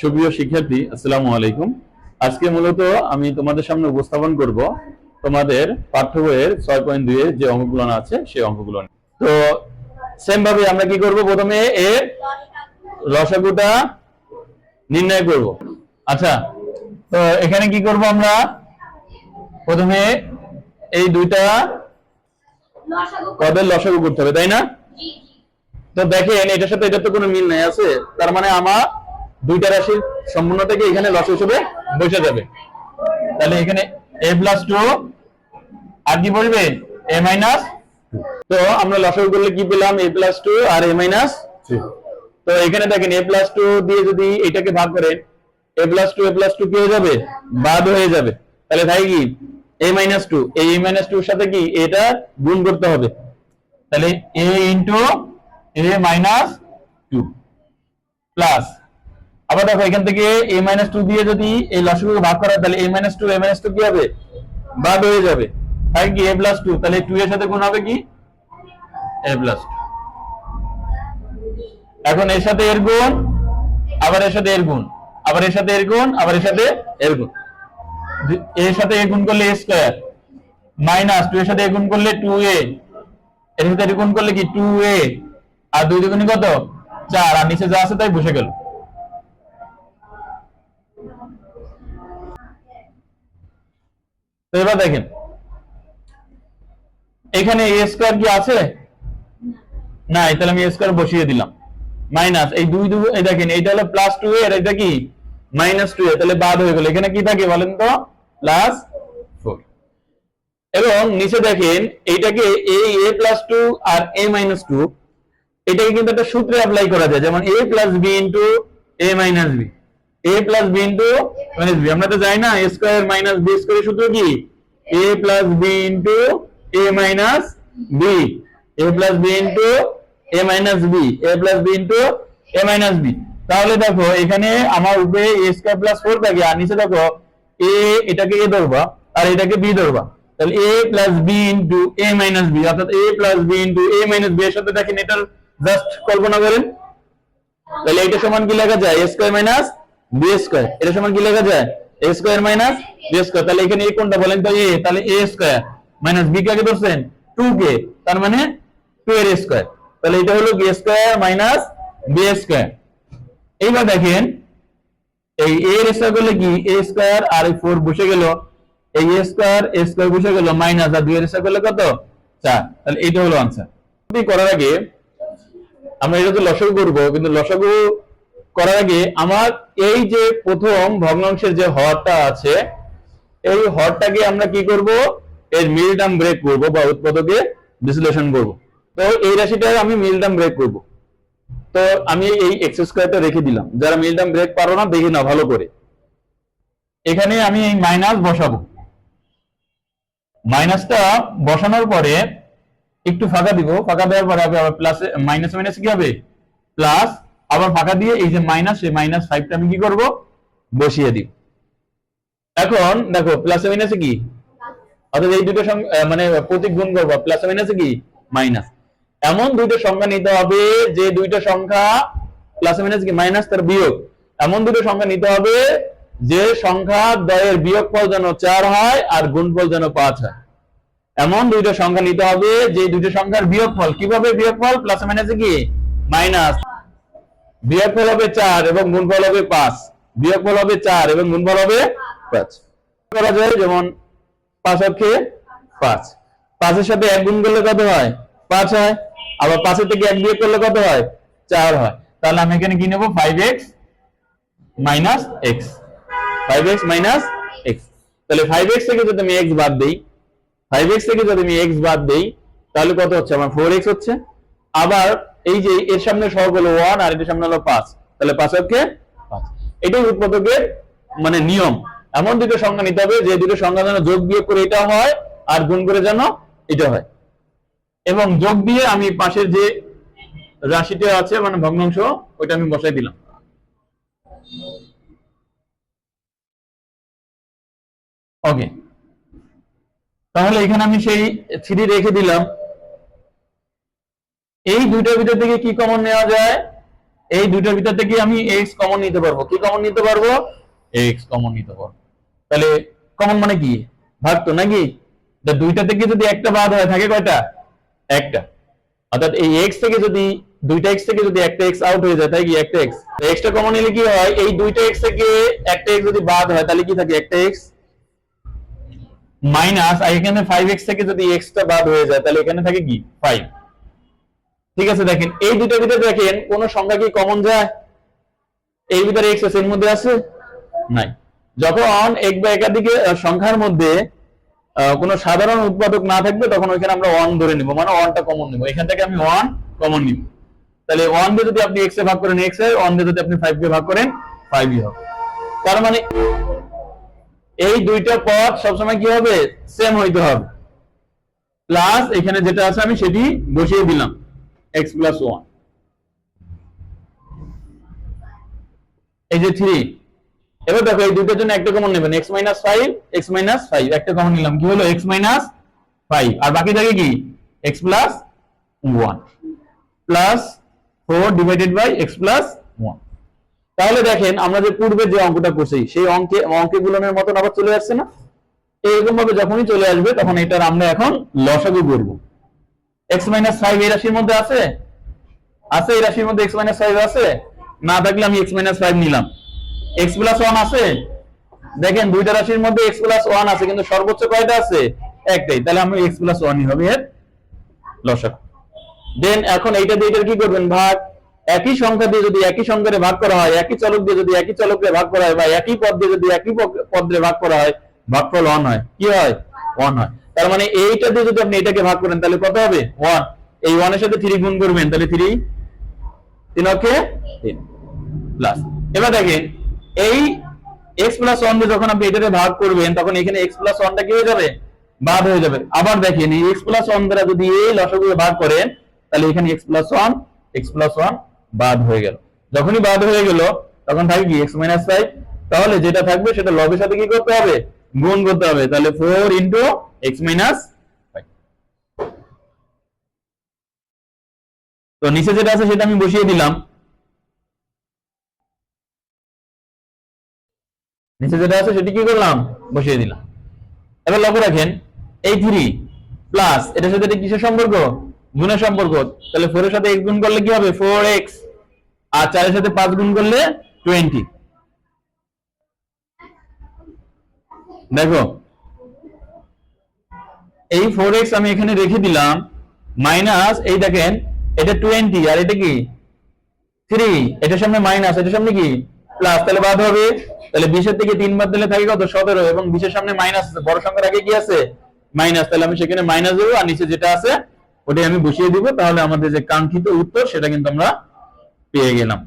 সুপ্রিয় শিক্ষার্থী আসসালামু আলাইকুম। আজকে মূলত আমি তোমাদের সামনে উপস্থাপন করব তোমাদের পাঠ্য বইয়ের ছয় পয়েন্ট দুই এর যে অঙ্কগুলো আছে সেই অঙ্কগুলো তো সেম ভাবে আমরা কি করব? প্রথমে এর রসাগুটা নির্ণয় করব। আচ্ছা তো এখানে কি করব আমরা? প্রথমে এই দুইটা পদের লসাগু করতে হবে তাই না? তো দেখেন এটার সাথে এটা তো কোনো মিল নাই আছে? তার মানে আমার দুইটা রাশির সম্পূর্ণ থেকে এখানে লস হিসেবে বসে যাবে। তাহলে এখানে এ প্লাস টু আর কি বলবে? এ মাইনাস তো আমরা লসাগু করলে কি পেলাম? এ প্লাস টু আর এ মাইনাস তো এখানে দেখেন এ প্লাস টু দিয়ে যদি এটাকে ভাগ করেন A plus two A plus two কি হয়ে যাবে? বাদ হয়ে যাবে। তাহলে তাই কি? এ মাইনাস টু এই এ মাইনাস টুর সাথে কি? এটা গুণ করতে হবে। তাহলে A into A minus two plus আবার দেখো, এখান থেকে এ মাইনাস টু দিয়ে যদি এই লসগুলো ভাগ করা তাহলে A minus two A minus two কি হবে? বাদ হয়ে যাবে। তাই কি? এ প্লাস টু তাহলে টু এর সাথে গুণ হবে কি? এ প্লাস টু এখন এর সাথে এর গুণ, আবার এর সাথে এর গুণ, আবার এর সাথে এর গুণ, আবার এর সাথে এর গুণ। এর সাথে এ গুণ করলে এ স্কোয়ার মাইনাস টু এর সাথে এ গুণ করলে টু এ এর সাথে এর গুণ করলে কি? টু এ আর দুই দুগুণি কত? চার। আর নিচে যা আছে তাই বসে গেল। তো এবার দেখেন। এখানে এ স্কোয়ার কি আছে? নাই তাহলে আমি স্কোয়ার বসিয়ে দিলাম। মাইনাস, এই দুই দুই দেখেন, এইটা হলো প্লাস টু এর এটা কি? মাইনাস টু এ তাহলে বাদ হয়ে গেল। এখানে কি থাকে বলেন তো? প্লাস ফোর এবং নিচে দেখেন, এইটাকে এ এ প্লাস টু আর এ মাইনাস টু এটাকে কিন্তু একটা সূত্রে অ্যাপ্লাই করা যায়। যেমন A plus B into A minus B A plus B into minus B আমরা তো জানি না A square minus B square সূত্র কি? A plus B into A minus B A plus B into A minus B A plus B into A minus B তাহলে দেখো, এখানে আমার উপরে এ স্কোয়ার প্লাস ফোর থাকে, আর নিচে দেখো এ এটাকে এ ধরবা, আর এটাকে বি ধরবা। তাহলে A plus B into A minus B অর্থাৎ A plus B into A minus B এর সাথে দেখেন এটার জাস্ট কল্পনা করেন। তাহলে এটা সমান কি লেখা যায়? এ স্কোয়ার মাইনাস বি সমান কি লেখা যায়? এ মাইনাস বি তাহলে এখানে এই কোনটা বলেন তো, এ, তাহলে এ মাইনাস বি ধরছেন? টু কে, তার মানে টু এর তাহলে এটা হলো বি মাইনাস বি এইবার দেখেন, এই এ এর স্কোয়ার করলে কি? এ স্কোয়ার আর এই ফোর বসে গেল, এই এ স্কোয়ার এ বসে গেল মাইনাস আর দুই এর করলে কত? চার, তাহলে এইটা হলো আনসার করার আগে আমরা এটা তো লসাগু করব, কিন্তু লসাগু করার আগে আমার এই যে প্রথম ভগ্নাংশের যে হরটা আছে, এই হরটাকে আমরা কি করব? এর মিল ব্রেক করব বা উৎপাদকে বিশ্লেষণ করব। তো এই রাশিটা আমি মিল টার্ম ব্রেক করব। তো আমি এই এক্স রেখে দিলাম। যারা মিল টার্ম ব্রেক পারো না, দেখি না ভালো করে। এখানে আমি এই মাইনাস বসাবো। মাইনাসটা বসানোর পরে একটু ফাঁকা দিব। ফাঁকা দেওয়ার পরে আবার প্লাস মাইনাস মাইনাস কি হবে? প্লাস আবার ফাঁকা দিয়ে এই যে মাইনাস এই মাইনাস ফাইভটা আমি কি করব? বসিয়ে দিব এখন দেখো প্লাস মাইনাসে কি? অর্থাৎ এই দুটো মানে প্রতীক গুণ করব। প্লাস মাইনাসে কি? মাইনাস এমন দুইটা সংখ্যা নিতে হবে যে দুইটা সংখ্যা প্লাস মাইনাস কি? মাইনাস তার বিয়োগ। এমন দুটো সংখ্যা নিতে হবে যে সংখ্যা দয়ের বিয়োগফল যেন চার হয় আর গুণফল যেন পাঁচ হয়। এমন দুইটা সংখ্যা নিতে হবে যে দুইটা সংখ্যার বিয়োগফল। কীভাবে বিয়োগফল? প্লাস মাইনাসে কি? মাইনাস বিয়োগফল হবে চার এবং গুণফল হবে পাঁচ। বিয়োগফল হবে চার এবং গুণফল হবে পাঁচ। করা যায় যেমন পাঁচ অক্ষে পাঁচ। পাঁচের সাথে এক গুণ করলে কত হয়? পাঁচ হয়। আবার পাঁচের থেকে এক বিয়োগ করলে কত হয়? চার হয়। তাহলে আমি এখানে কি নেব? Five X minus X five X minus X তাহলে ফাইভ এক্স থেকে যদি আমি এক্স বাদ দিই ফাইভ এক্স থেকে যদি আমি এক্স বাদ দেই, তাহলে কত হচ্ছে? আমার ফোর এক্স হচ্ছে। আবার এই যে এর সামনে সহগ হলো ওয়ান আর এটার সামনে হলো পাঁচ। তাহলে পাঁচ অক্ষে পাঁচ। এটাই উৎপাদকের মানে নিয়ম। এমন দুটো সংখ্যা নিতে হবে, যে দুটো সংখ্যা যেন যোগ বিয়োগ করে এটা হয় আর গুণ করে যেন এটা হয়। এবং যোগ দিয়ে আমি পাশের যে রাশিটা আছে মানে ভগ্নাংশ, ওইটা আমি বসাই দিলাম। ওকে তাহলে এখানে আমি সেই থ্রি রেখে দিলাম। এই দুইটার ভিতর থেকে কি কমন নেওয়া যায়? এই দুইটার ভিতর থেকে আমি এক্স কমন নিতে পারব। কি কমন নিতে পারব? এক্স কমন নিতে পারব। তাহলে কমন মানে কি? ভাগ তো নাকি? দুইটা থেকে যদি একটা বাদ হয়, থাকে কয়টা? একটা। অর্থাৎ এই এক্স থেকে যদি, দুইটা এক্স থেকে যদি একটা এক্স আউট হয়ে যায়, তাই কি একটা এক্স এক্সটা কমন নিলে কি হয়? এই দুইটা এক্স থেকে একটা এক্স যদি বাদ হয়, তাহলে কি থাকে একটা এক্স মাইনাস আর এখানে ফাইভ এক্স থেকে যদি এক্সটা বাদ হয়ে যায়, তাহলে এখানে থাকে কি? ফাইভ ঠিক আছে, দেখেন, এই দুটোর ভিতরে দেখেন, কোন সংখ্যা কি কমন যায়? এই ভিতরে এক্সের মধ্যে আছে? নাই। যখন এক বা একাধিক সংখ্যার মধ্যে কোনো সাধারণ উৎপাদক না থাকবে, তখন ওইখানে আমরা ওয়ান ধরে নিব। মানে ওয়ানটা কমন নিব। এখান থেকে আমি ওয়ান কমন নিব। তাহলে ওয়ান দিয়ে যদি আপনি এক্স এ ভাগ করেন এক্সের ওয়ান দিয়ে যদি আপনি ফাইভ কে ভাগ করেন ফাইভই হবে। তার মানে এই দুইটা পদ সবসময় কি হবে? সেম হইতে হবে। প্লাস এখানে যেটা আছে, আমি সেটি বসিয়ে দিলাম। এক্স প্লাস ওয়ান এই যে থ্রি এবার দেখো এই দুটোর জন্য একটা কমন নেবেন এক্স মাইনাস একটা কমন নিলাম। কি হলো? আর বাকি থাকে কি? Plus plus four divided by X plus one তাহলে দেখেন, আমরা যে পূর্বে যে অঙ্কটা করছি, সেই অঙ্কে অঙ্কে গুলনের মতন আবার চলে আসছে না? এইরকম ভাবে যখনই চলে আসবে, তখন এটার আমরা এখন লসাগু করব। এক্স মাইনাস ফাইভ এই রাশির মধ্যে আছে? আছে এই রাশির মধ্যে এক্স মাইনাস ফাইভ আছে? না থাকলে আমি এক্স মাইনাস ফাইভ নিলাম। এক্স প্লাস ওয়ান আছে? দেখেন দুইটা রাশির মধ্যে এক্স প্লাস ওয়ান আছে, কিন্তু সর্বোচ্চ কয়টা আছে? একটাই। তাহলে আমি এক্স প্লাস ওয়ানই হবে এর লসাগু। দেন এখন এইটা দিয়ে কি করবেন? ভাগ একই সংখ্যা দিয়ে যদি একই সংখ্যারে ভাগ করা হয়, একই চলক দিয়ে যদি একই চলকে ভাগ করা হয় বা একই পদ দিয়ে যদি একই পক- পদ দিয়ে ভাগ করা হয়, ভাগফল ওয়ান হয়। কি হয়? ওয়ান হয়। তার মানে এইটা দিয়ে যদি আপনি এটাকে ভাগ করেন, তাহলে কত হবে? ওয়ান এই ওয়ানের সাথে থ্রি গুণ করবেন, তাহলে থ্রি তিন অক্ষে তিন। প্লাস এবার দেখেন, এই এক্স প্লাস ওয়ান দিয়ে যখন আপনি এটাকে ভাগ করবেন, তখন এখানে এক্স প্লাস ওয়ানটা কি হয়ে যাবে? বাদ হয়ে যাবে। আবার দেখেন, এই এক্স প্লাস ওয়ান দ্বারা যদি এই লসাগুকে ভাগ করেন, তাহলে এখানে X plus one X plus one বাদ হয়ে গেল। যখনই বাদ হয়ে গেল, তখন থাকবে কি? এক্স মাইনাস ফাইভ তাহলে যেটা থাকবে, সেটা লবের সাথে কি করতে হবে? গুণ করতে হবে। তাহলে ফোর ইন্টু এক্স মাইনাস তো নিচে যেটা আছে সেটা আমি বসিয়ে দিলাম। নিচে যেটা আছে সেটি কি করলাম? বসিয়ে দিলাম। এবার লক্ষ্য রাখেন, এই থ্রি প্লাস এটার সাথে কিসের সম্পর্ক? গুণের সম্পর্ক। তাহলে ফোরের সাথে এক্স গুণ করলে কি হবে? ফোর এক্স আর চারের সাথে পাঁচ গুণ করলে টোয়েন্টি দেখো, এই ফোর আমি এখানে রেখে দিলাম মাইনাস এই দেখেন, এটা টোয়েন্টি আর এটা কি? থ্রি এটার সামনে মাইনাস এটার সামনে কি? প্লাস তাহলে বাদ হবে, তাহলে বিশের থেকে তিন বাদ দিলে থাকে কত? সতেরো, এবং বিশের সামনে মাইনাস আছে, বড় সংখ্যার আগে কি আছে? মাইনাস তাহলে আমি সেখানে মাইনাস দেবো, আর নিচে যেটা আছে, ওটাই আমি বসিয়ে দিব, তাহলে আমাদের যে কাঙ্ক্ষিত উত্তর, সেটা কিন্তু আমরা পেয়ে গেলাম।